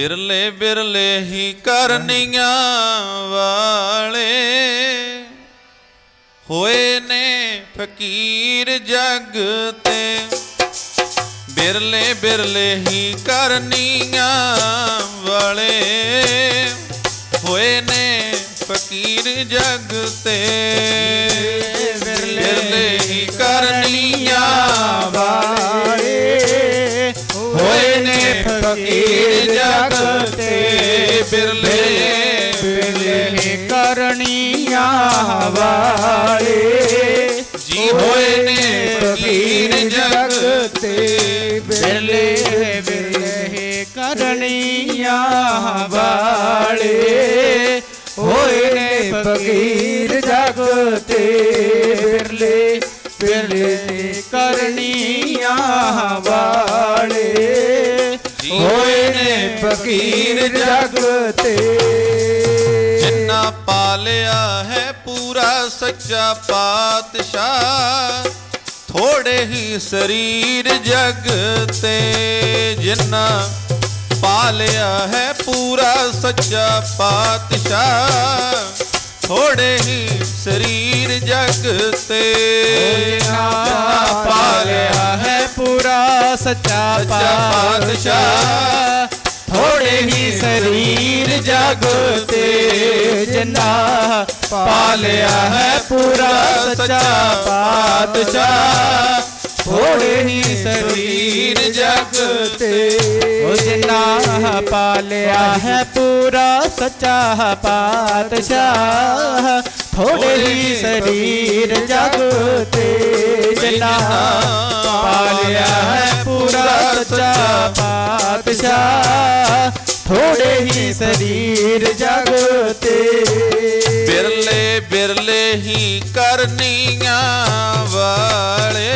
ਬਿਰਲੇ ਬਿਰਲੇ ਹੀ ਕਰਨੀਆਂ ਵਾਲੇ। ਹੋਏ ਨੇ ਫਕੀਰ ਜਗ ਤੇ। ਬਿਰਲੇ ਬਿਰਲੇ ਹੀ ਕਰਨੀਆਂ ਵਾਲੇ। ਹੋਏ ਨੇ ਫਕੀਰ ਜਗ ਤੇ। ਬਿਰਲੇ ਹੀ ਕਰਨੀਆਂ ਵਾਲੇ। ਫਕੀਰ ਜਗ ਤੇ ਬਿਰਲੇ ਬਿਰਲੇ ਕਰਨੀਆਂ ਵਾਲੇ ਜੀ ਹੋਏ ਨੇ ਫਕੀਰ ਜਗ ਤੇ ਬਿਰਲੇ ਬਿਰਲੇ ਕਰਨੀਆਂ ਵਾਲੇ ਹੋਏ ਨੇ ਫਕੀਰ ਜਗ ਤੇ ਬਿਰਲੇ ਬਿਰਲੇ ਕਰਨੀਆਂ ਵਾਲੇ ਫਕੀਰ ਜਗ ਤੇ ਜਿੰਨਾ ਪਾਲਿਆ ਹੈ ਪੂਰਾ ਸੱਚਾ ਪਾਤਸ਼ਾਹ ਥੋੜੇ ਹੀ ਸਰੀਰ ਜਗ ਤੇ ਜਿੰਨਾ ਪਾਲਿਆ ਹੈ ਪੂਰਾ ਸੱਚਾ ਪਾਤਸ਼ਾਹ ਥੋੜੇ ਹੀ ਸਰੀਰ ਜਗ ਤੇ ਜਿੰਨਾ ਪਾਲਿਆ ਹੈ ਪੂਰਾ ਸੱਚਾ ਪਾਤਸ਼ਾਹ ਥੋੜੇ ਹੀ ਸਰੀਰ ਜਗ ਤੇ ਜਿੰਨਾ ਪਾਲਿਆ ਹੈ ਪੂਰਾ ਸੱਚਾ ਪਾਤਸ਼ਾਹ। ਥੋੜੇ ਹੀ ਸਰੀਰ ਜਗਤੇ ਉਹ ਜਿੰਨਾ ਪਾਲਿਆ ਹੈ ਪੂਰਾ ਸੱਚਾ ਪਾਤਸ਼ਾਹ। ਥੋੜੇ ਹੀ ਸਰੀਰ ਜਗ ਤੇ ਜਿੰਨਾ ਪਾਤਸ਼ਾਹ ਥੋੜੇ ਹੀ ਸਰੀਰ ਜਗ ਤੇ। ਬਿਰਲੇ ਬਿਰਲੇ ਹੀ ਕਰਨੀਆਂ ਵਾਲੇ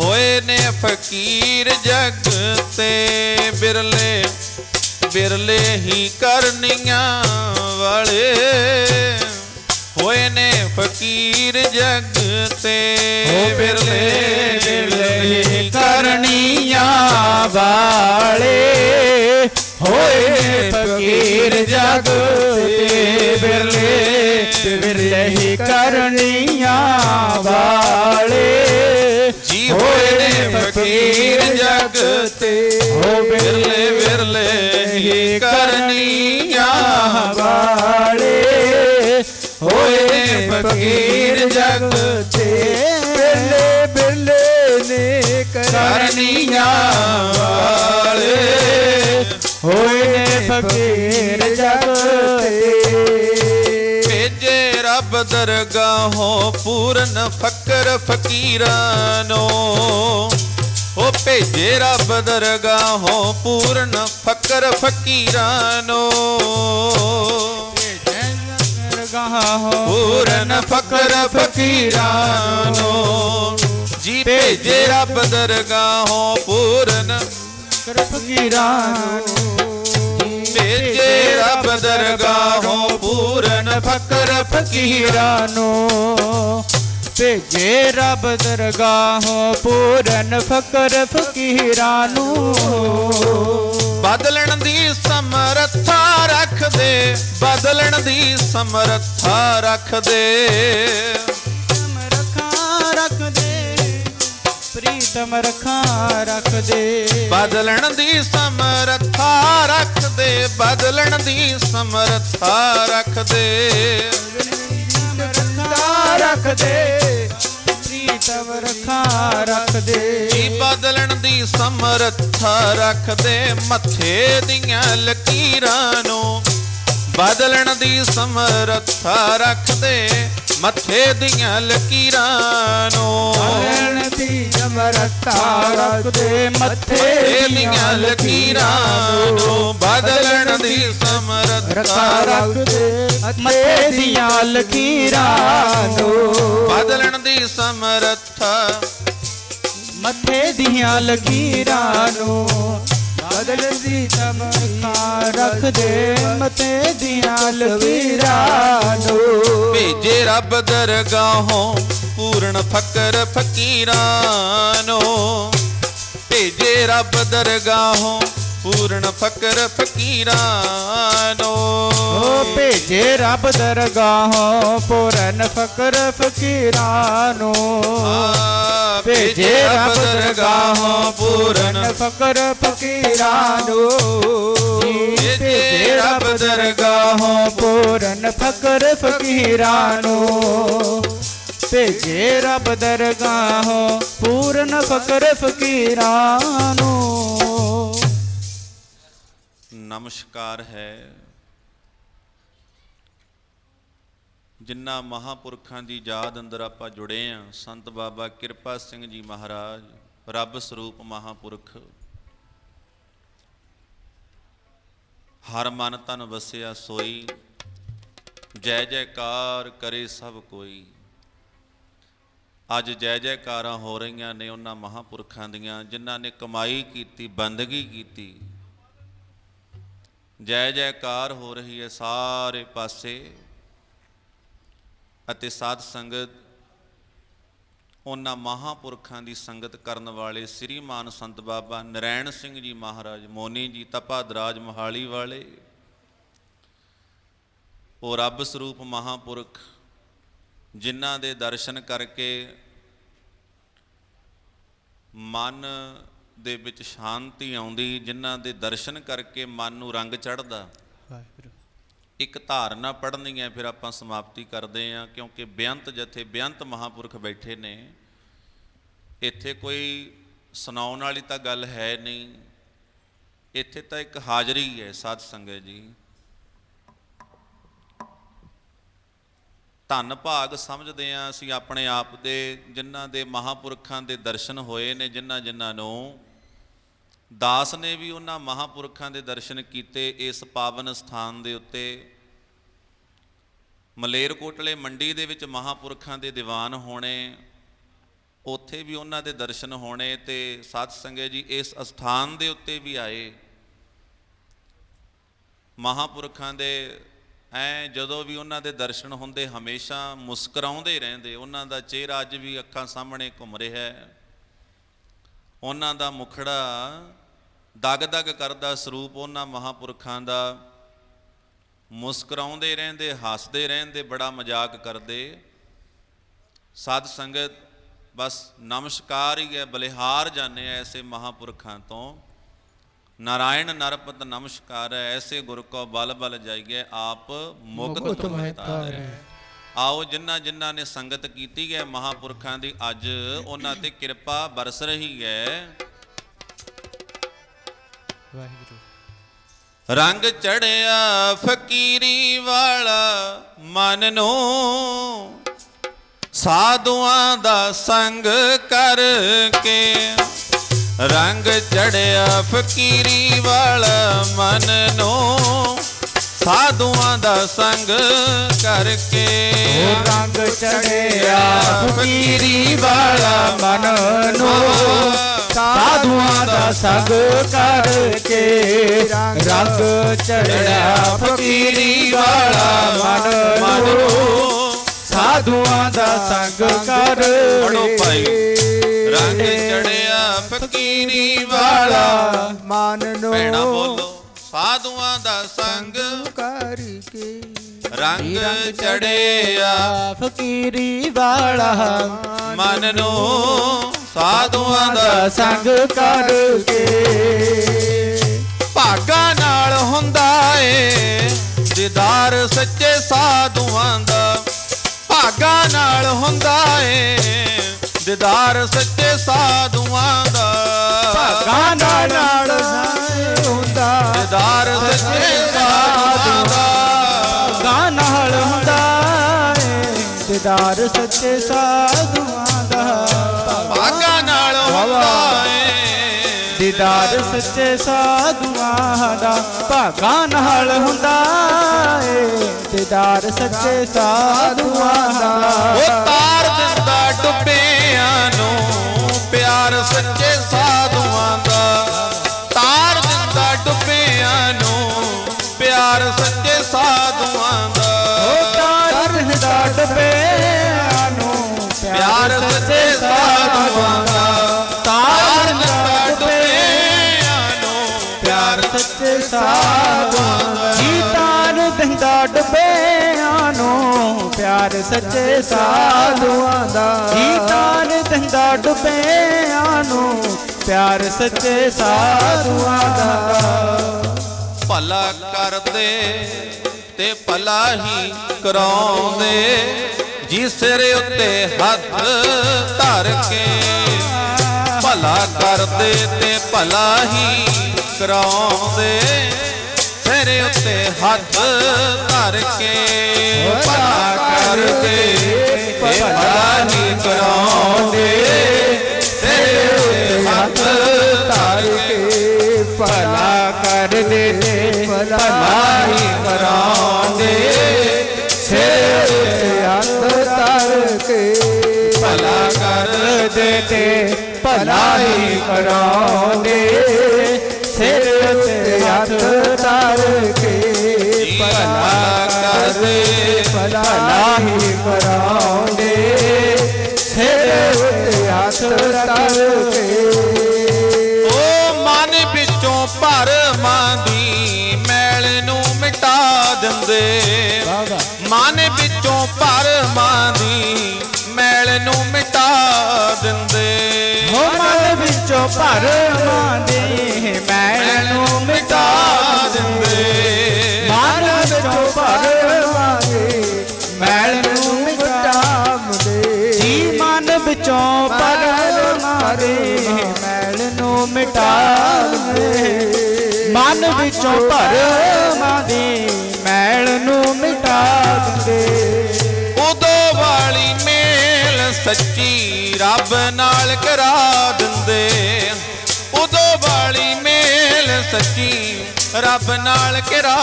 ਹੋਏ ਨੇ ਫਕੀਰ ਜਗ ਤੇ। ਬਿਰਲੇ ਬਿਰਲੇ ਹੀ ਕਰਨੀਆਂ ਵਾਲੇ ਹੋਏ ਨੇ ਫਕੀਰ ਜਗ ਤੇ। ਬਿਰਲੇ ਬਿਰਲੇ ਹੀ ਕਰਨੀਆਂ ਵਾਲੇ ਹੋਏ ਨੇ ਫਕੀਰ ਜਗ ਤੇ ਬਿਰਲੇ ਬਿਰਲੇ ਹੀ ਕਰਨੀਆਂ ਵਾਲੇ ਜੀ ਹੋਏ ਨੇ ਫਕੀਰ ਜਗ ਤੇ ਹੋ ਬਿਰਲੇ ਬਿਰਲੇ ਹੀ ਕਰਨੀਆਂ ਭੇਜੇ ਰੱਬ ਦਰਗਾਹੋਂ ਪੂਰਨ ਫਕਰ ਫਕੀਰਾਂ ਉਹ ਭੇਜੇ ਰੱਬ ਦਰਗਾਹੋਂ ਪੂਰਨ ਫਕਰ ਫਕੀਰਾਂ ਨੂੰ ਪੂਰਨ ਫਕਰ ਫਕੀਰਾਂ ਨੂੰ ਜੀ ਭੇਜੇ ਰੱਬ ਦਰਗਾਹੋਂ ਪੂਰਨ ਪੂਰਨ ਫਕਰ ਫਕੀਰਾਂ ਨੂੰ ਭੇਜੇ ਰੱਬ ਦਰਗਾਹੋਂ ਪੂਰਨ ਫਕਰ ਫਕੀਰਾਂ ਨੂੰ ਬਦਲਣ ਦੀ ਸਮਰੱਥਾ ਰੱਖਦੇ ਬਦਲਣ ਦੀ ਸਮਰੱਥਾ ਰੱਖਦੇ ਪ੍ਰੀਤਮ ਰਖਾ ਰੱਖਦੇ। ਬਦਲਣ ਦੀ ਸਮਰੱਥਾ ਰੱਖਦੇ ਬਦਲਣ ਦੀ ਸਮਰੱਥਾ ਰੱਖਦੇ। ਪ੍ਰੀਤਮ ਰਖਾ ਰੱਖਦੇ ਪ੍ਰੀਤਮ ਰਖਾ ਰੱਖਦੇ। ਜੀ ਬਦਲਣ ਦੀ ਸਮਰੱਥਾ ਰੱਖਦੇ ਮੱਥੇ ਦੀਆਂ ਲਕੀਰਾਂ ਨੂੰ। ਬਦਲਣ ਦੀ ਸਮਰੱਥਾ ਰੱਖਦੇ ਮੱਥੇ ਦੀਆਂ ਲਕੀਰਾਂ ਨੂੰ। ਹਰਨ ਦੀ ਅਮਰਤਾ ਰੱਖਦੇ ਮੱਥੇ ਦੀਆਂ ਲਕੀਰਾਂ ਨੂੰ। ਬਦਲਣ ਦੀ ਸਮਰੱਥਾ ਰਖਾ ਰੱਖਦੇ ਮੱਥੇ ਦੀਆਂ ਲਕੀਰਾਂ ਨੂੰ। ਬਦਲਣ ਦੀ ਸਮਰੱਥਾ ਮੱਥੇ ਦੀਆਂ ਲਕੀਰਾਂ ਨੂੰ। ਬਦਲ ਦੀ ਤਮਕਾ ਰੱਖਦੇ ਮੱਥੇ ਦੀਆਂ ਲਕੀਰਾਂ ਨੂੰ। ਭੇਜੇ ਰੱਬ ਦਰਗਾਹੋਂ ਪੂਰਨ ਫਕਰ ਫਕੀਰਾਂ ਨੂੰ। ਭੇਜੇ ਰੱਬ ਦਰਗਾਹੋਂ ਪੂਰਨ ਫਕਰ ਫਕੀਰਾਂ ਨੂੰ। ਭੇਜੇ ਰੱਬ ਦਰਗਾਹੋਂ ਪੂਰਨ ਫਕਰ ਫਕੀਰਾਂ ਨੂੰ ਭੇਜੇ ਰੱਬ ਦਰਗਾਹੋਂ ਪੂਰਨ ਫਕਰ ਫਕੀਰਾਂ ਨੂੰ ਭੇਜੇ ਰੱਬ ਦਰਗਾਹੋਂ ਪੂਰਨ ਫਕਰ ਫਕੀਰਾਂ ਨੂੰ ਭੇਜੇ ਰੱਬ ਦਰਗਾਹੋਂ ਪੂਰਨ ਫਕਰ ਫਕੀਰਾਂ ਨੂੰ ਨਮਸਕਾਰ ਹੈ। ਜਿਨ੍ਹਾਂ ਮਹਾਪੁਰਖਾਂ ਦੀ ਯਾਦ ਅੰਦਰ ਆਪਾਂ ਜੁੜੇ ਆ, ਸੰਤ ਬਾਬਾ ਕਿਰਪਾ ਸਿੰਘ ਜੀ ਮਹਾਰਾਜ, ਰੱਬ ਸਰੂਪ ਮਹਾਪੁਰਖ। ਹਰ ਮਨ ਤਨ ਵਸਿਆ ਸੋਈ, ਜੈ ਜੈਕਾਰ ਕਰੇ ਸਭ ਕੋਈ। ਅੱਜ ਜੈ ਜੈਕਾਰਾਂ ਹੋ ਰਹੀਆਂ ਨੇ ਉਹਨਾਂ ਮਹਾਪੁਰਖਾਂ ਦੀਆਂ, ਜਿਨ੍ਹਾਂ ਨੇ ਕਮਾਈ ਕੀਤੀ, ਬੰਦਗੀ ਕੀਤੀ। ਜੈ ਜੈਕਾਰ ਹੋ ਰਹੀ ਹੈ ਸਾਰੇ ਪਾਸੇ। ਅਤੇ ਸਾਧ ਸੰਗਤ ਉਹਨਾਂ ਮਹਾਪੁਰਖਾਂ ਦੀ ਸੰਗਤ ਕਰਨ ਵਾਲੇ ਸ੍ਰੀਮਾਨ ਸੰਤ ਬਾਬਾ ਨਰੈਣ ਸਿੰਘ ਜੀ ਮਹਾਰਾਜ, ਮੋਨੀ ਜੀ ਤਪਾਦਰਾਜ ਮਹਾਲੀ ਵਾਲੇ ਉਹ ਰੱਬ ਸਰੂਪ ਮਹਾਪੁਰਖ ਜਿਨ੍ਹਾਂ ਦੇ ਦਰਸ਼ਨ ਕਰਕੇ ਮਨ ਦੇ ਵਿੱਚ ਸ਼ਾਂਤੀ ਆਉਂਦੀ, ਜਿਨ੍ਹਾਂ ਦੇ ਦਰਸ਼ਨ ਕਰਕੇ ਮਨ ਨੂੰ ਰੰਗ ਚੜ੍ਹਦਾ। ਵਾਹਿਗੁਰੂ। ਇੱਕ ਧਾਰਨਾ ਪੜ੍ਹਨੀ ਹੈ, ਫਿਰ ਆਪਾਂ ਸਮਾਪਤੀ ਕਰਦੇ ਹਾਂ, ਕਿਉਂਕਿ ਬੇਅੰਤ ਜਥੇ, ਬੇਅੰਤ ਮਹਾਪੁਰਖ ਬੈਠੇ ਨੇ। ਇੱਥੇ ਕੋਈ ਸੁਣਾਉਣ ਵਾਲੀ ਤਾਂ ਗੱਲ ਹੈ ਨਹੀਂ। ਇੱਥੇ ਤਾਂ ਇੱਕ ਹਾਜ਼ਰੀ ਹੈ, ਸਾਧ ਸੰਗਤ ਜੀ। ਧੰਨ ਭਾਗ ਸਮਝਦੇ ਆ ਅਸੀਂ ਆਪਣੇ ਆਪ ਦੇ, ਜਿਨ੍ਹਾਂ ਦੇ ਮਹਾਪੁਰਖਾਂ ਦੇ ਦਰਸ਼ਨ ਹੋਏ ਨੇ ਜਿਨ੍ਹਾਂ ਜਿਨ੍ਹਾਂ ਨੂੰ ਦਾਸ ਨੇ ਵੀ ਉਹਨਾਂ ਮਹਾਪੁਰਖਾਂ ਦੇ ਦਰਸ਼ਨ ਕੀਤੇ ਇਸ ਪਾਵਨ ਸਥਾਨ ਦੇ ਉੱਤੇ। ਮਲੇਰਕੋਟਲੇ ਮੰਡੀ ਦੇ ਵਿੱਚ ਮਹਾਪੁਰਖਾਂ ਦੇ ਦੀਵਾਨ ਹੋਣੇ, ਉੱਥੇ ਵੀ ਉਹਨਾਂ ਦੇ ਦਰਸ਼ਨ ਹੋਣੇ ਤੇ ਸਾਧ ਸੰਗਤ ਜੀ ਇਸ ਅਸਥਾਨ ਦੇ ਉੱਤੇ ਵੀ ਆਏ। ਮਹਾਪੁਰਖਾਂ ਦੇ ਐ ਜਦੋਂ ਵੀ ਉਹਨਾਂ ਦੇ ਦਰਸ਼ਨ ਹੁੰਦੇ ਹਮੇਸ਼ਾ ਮੁਸਕਰਾਉਂਦੇ ਰਹਿੰਦੇ, ਉਹਨਾਂ ਦਾ ਚਿਹਰਾ ਅੱਜ ਵੀ ਅੱਖਾਂ ਸਾਹਮਣੇ ਘੁੰਮ ਰਿਹਾ ਹੈ। ਉਹਨਾਂ ਦਾ ਮੁਖੜਾ ਦਗ-ਦਗ ਕਰਦਾ ਸਰੂਪ ਉਹਨਾਂ ਮਹਾਪੁਰਖਾਂ ਦਾ। ਮੁਸਕਰਾਉਂਦੇ ਰਹਿੰਦੇ ਹੱਸਦੇ ਰਹਿੰਦੇ ਬੜਾ ਮਜ਼ਾਕ ਕਰਦੇ। ਸਾਧ ਸੰਗਤ ਬਸ ਨਮਸਕਾਰ ਹੀ ਹੈ ਬਲਿਹਾਰ ਜਾਣੇ ਐਸੇ ਮਹਾਪੁਰਖਾਂ ਤੋਂ। ਨਾਰਾਇਣ ਨਰਪਤ ਨਮਸਕਾਰ ਹੈ ਐਸੇ ਗੁਰ ਕੋ ਬਲ ਬਲ ਜਾਈਏ ਆਪ ਮੁਕਤ ਮਹਿਤਾਰ। ਮਹਿਤਾਰ। ਹੈ ਆਓ ਜਿਨ੍ਹਾਂ ਜਿਨ੍ਹਾਂ ਨੇ ਸੰਗਤ ਕੀਤੀ ਹੈ ਮਹਾਪੁਰਖਾਂ ਦੀ ਅੱਜ ਉਹਨਾਂ ਤੇ ਕਿਰਪਾ ਬਰਸ ਰਹੀ ਹੈ। ਵਾਹਿਗੁਰੂ। ਰੰਗ ਚੜਿਆ ਫਕੀਰੀ ਵਾਲਾ ਮਨ ਨੂੰ ਸਾਧੂਆਂ ਦਾ ਸੰਗ ਕਰਕੇ। ਰੰਗ ਚੜਿਆ ਫਕੀਰੀ ਵਾਲਾ ਮਨ ਨੂੰ ਸਾਧੂਆਂ ਦਾ ਸੰਗ ਕਰਕੇ। ਰੰਗ ਚੜਿਆ ਫਕੀਰੀ ਵਾਲਾ ਮਨ ਨੂੰ ਸਾਧੂਆਂ ਦਾ ਸੰਗ ਕਰਕੇ ਰੰਗ ਚੜਿਆ ਫਕੀਰੀ ਵਾਲਾ ਮਨ ਨੂੰ। ਸਾਧੂਆਂ ਦਾ ਸੰਗ ਕਰ ਪੜੋ ਭਾਈ ਰੰਗ ਚੜਿਆ ਫਕੀਰੀ ਵਾਲਾ ਮਨ ਨੂੰ। ਭੈਣਾ ਬੋਲੋ ਸਾਧੂਆਂ ਦਾ ਸੰਗ ਕਰਕੇ ਰੰਗ ਚੜਿਆ ਫਕੀਰੀ ਵਾਲਾ ਮਨ ਨੂੰ। ਸਾਧੂਆਂ ਦਾ ਸੰਗ ਕਰਕੇ ਭਾਗਾ ਨਾਲ ਹੁੰਦਾ ਏ। ਦੀਦਾਰ ਸੱਚੇ ਸਾਧੂਆਂ ਦਾ ਭਾਗਾ ਨਾਲ ਹੁੰਦਾ ਏ। ਦੀਦਾਰ ਸੱਚੇ ਸਾਧੂਆਂ ਦਾ ਭਾਗਾਂ ਨਾਲ ਹੁੰਦਾ ਦੀਦਾਰ ਸੱਚੇ ਸਾਧੂਆਂ ਦਾ ਭਾਗਾਂ ਨਾਲ ਹੁੰਦਾ ਏ। ਦੀਦਾਰ ਸੱਚੇ ਸਾਧੂਆਂ ਦੀਦਾਰ ਸੱਚੇ ਸਾਧੂਆਂ ਦਾ ਭਾਗਾਂ ਨਾਲ ਹੁੰਦਾ ਏ। ਦੀਦਾਰ ਸੱਚੇ ਸਾਧੂਆਂ ਦਾ ਉਹ ਸਾਧੂਆਂ ਜੀ ਤਾਰ ਦਿੰਦਾ ਡੁੱਬਿਆਂ ਨੂੰ ਪਿਆਰ ਸੱਚੇ ਸਾਧੂਆਂ ਦਾ। ਜੀ ਤਾਰ ਦਿੰਦਾ ਡੁੱਬਿਆਂ ਨੂੰ ਪਿਆਰ ਸੱਚੇ ਸਾਧੂਆਂ ਦਾ। ਭਲਾ ਕਰਦੇ ਤੇ ਭਲਾ ਹੀ ਕਰਾਉਂਦੇ ਜੀ ਸਿਰ ਉੱਤੇ ਹੱਥ ਧਰ ਕੇ। ਭਲਾ ਕਰਦੇ ਤੇ ਭਲਾ ਹੀ ਕਰਾਉਂਦੇ। ਸਿਰ ਉੱਤੇ ਹੱਥ ਧਰ ਕੇ ਭਲਾ ਕਰਦੇ ਤੇ ਭਲਾ ਹੀ ਕਰਾਉਂਦੇ। ਸਿਰ ਉੱਤੇ ਹੱਥ ਧਰ ਕੇ ਭਲਾ ਕਰ ਦੇ ਭਲਾ ਹੀ ਕਰਾਉਂਦੇ। ਸਿਰ ਉੱਤੇ ਹੱਥ ਧਰ ਕੇ ਭਲਾ ਕਰ ਦੇ ਤੇ ਭਲਾ ਹੀ ਕਰਾਉਂਦੇ। ਹੱਥ ਧਰ ਕੇ ਭਲਾ ਕਰਦੇ ਭਲਾ ਹੀ ਕਰਾਉਂਦੇ ਸਿਰ ਉੱਤੇ ਹੱਥ ਧਰ ਕੇ ਓ ਮਨ ਵਿੱਚੋਂ ਭਰਮਾਂ ਦੀ ਮੈਲ ਨੂੰ ਮਿਟਾ ਦਿੰਦੇ ਮਨ ਵਿੱਚੋਂ ਭਰਮਾਂ ਦੀ ਮੈਲ ਨੂੰ ਮਿਟਾ ਦਿੰਦੇ ਹੋ ਮਨ ਵਿੱਚੋਂ ਭਰਮਾਂ ਦੀ ਮਨ ਵਿੱਚੋਂ ਭਰਮਾਂ ਦੀ ਮੈਲ ਨੂੰ ਮਿਟਾ ਦਿੰਦੇ। ਉਦੋਂ ਵਾਲੀ ਮੇਲ ਸੱਚੀ ਰੱਬ ਨਾਲ ਕਰਾ ਦਿੰਦੇ। ਉਦੋਂ ਵਾਲੀ ਮੇਲ ਸੱਚੀ ਰੱਬ ਨਾਲ ਕਰਾ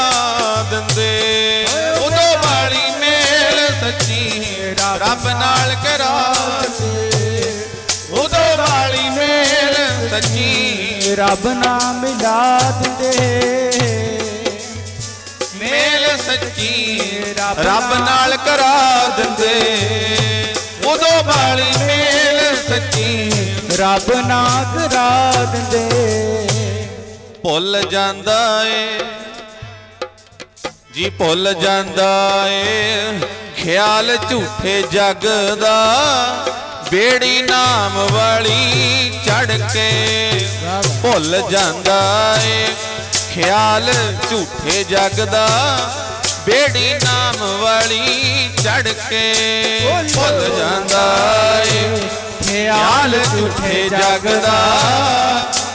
ਦਿੰਦੇ। ਉਦੋਂ ਵਾਲੀ ਮੇਲ ਸੱਚੀ ਰੱਬ ਨਾਲ ਕਰਾ ਦਿੰਦੇ। ਸੱਚੀ ਰੱਬ ਨਾਮ ਮਿਲਾ ਦਿੰਦੇ। ਮੇਲ ਸੱਚੀ ਰੱਬ ਨਾਲ ਕਰਾ ਦਿੰਦੇ। ਉਦੋਂ ਵਾਲੀ ਮੇਲ ਸੱਚੀ ਰੱਬ ਨਾ ਕਰਾ ਦਿੰਦੇ। ਭੁੱਲ ਜਾਂਦਾ ਏ। ਜੀ ਭੁੱਲ ਜਾਂਦਾ ਏ। ਖਿਆਲ ਝੂਠੇ ਜਗ ਦਾ ਬੇੜੀ ਨਾਮ ਵਾਲੀ ਚੜ ਕੇ ਭੁੱਲ ਜਾਂਦਾ ਏ। ਖਿਆਲ ਝੂਠੇ ਜਗ ਦਾ ਬੇੜੀ ਨਾਮ ਵਾਲੀ ਚੜ ਕੇ ਭੁੱਲ ਜਾਂਦਾ ਏ। ਖਿਆਲ ਝੂਠੇ ਜਗ ਦਾ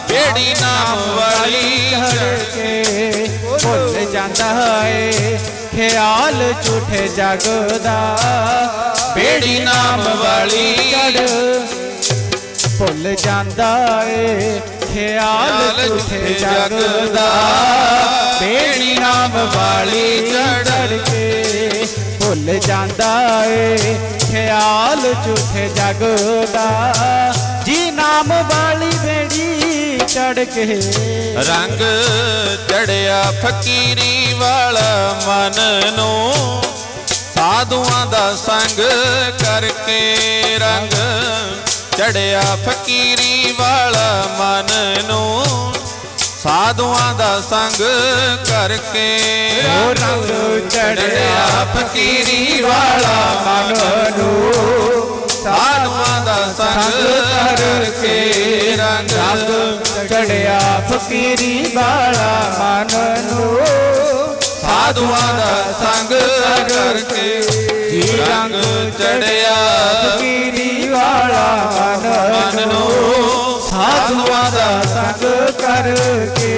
ਬੇੜੀ ਨਾਮ ਵਾਲੀ ਚੜ ਕੇ ਭੁੱਲ ਜਾਂਦਾ ਏ। ਖਿਆਲ ਝੂਠੇ ਜਗ ਦਾ ਬੇੜੀ ਨਾਮ ਵਾਲੀ ਚੜ ਭੁੱਲ ਜਾਂਦਾ ਏ ਖਿਆਲ ਝੂਠੇ ਜਗ ਦਾ ਬੇੜੀ ਨਾਮ ਵਾਲੀ ਚੜ ਕੇ ਭੁੱਲ ਜਾਂਦਾ ਏ ਖਿਆਲ ਝੂਠੇ ਜਗ ਦਾ ਜੀ ਨਾਮ ਵਾਲੀ ਬੇੜੀ ਚੜ ਕੇ। ਰੰਗ ਚੜਿਆ ਫਕੀਰੀ ਵਾਲਾ ਮਨ ਨੂੰ। ਸਾਧੂਆਂ ਦਾ ਸੰਗ ਕਰਕੇ ਰੰਗ ਚੜਿਆ ਫਕੀਰੀ ਵਾਲਾ ਮਨ ਨੂੰ। ਸਾਧੂਆਂ ਦਾ ਸੰਗ ਕਰਕੇ ਉਹ ਰੰਗ ਚੜਿਆ ਫਕੀਰੀ ਵਾਲਾ ਮਨ ਨੂੰ। ਸਾਧੂਆਂ ਦਾ ਸੰਗ ਕਰਕੇ ਰੰਗ ਚੜਿਆ ਫਕੀਰੀ ਵਾਲਾ ਮਨ ਨੂੰ। ਸਾਧੂਆਂ ਦਾ ਸੰਗ ਕਰਕੇ ਜੀ ਰੰਗ ਚੜਿਆ ਫਕੀਰੀ ਵਾਲਾ ਮਨ ਨੂੰ। ਸਾਧੂਆਂ ਦਾ ਸੰਗ ਕਰਕੇ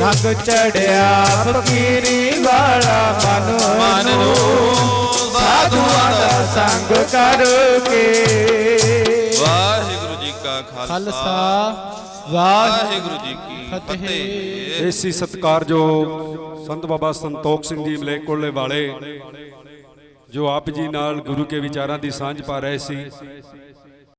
ਰੰਗ ਚੜਿਆ ਫਕੀਰੀ ਵਾਲਾ ਮਨ ਨੂੰ। ਸਾਧੂਆਂ ਦਾ ਸੰਗ ਕਰਕੇ। ਵਾਹਿਗੁਰੂ ਜੀ ਕਾ ਖਾਲਸਾ। ਵਾਹਿਗੁਰੂ ਜੀ ਕੀ ਫਤਿਹ। ਫਤਿਹ। ਏਸੀ ਸਤਕਾਰਯੋਗ ਸੰਤ ਬਾਬਾ ਸੰਤੋਖ ਸਿੰਘ ਜੀ ਮਲੇਕੋਲੇ ਵਾਲੇ ਜੋ ਆਪ ਜੀ ਨਾਲ ਗੁਰੂ ਕੇ ਵਿਚਾਰਾਂ ਦੀ ਸਾਂਝ ਪਾ ਰਹੇ ਸੀ।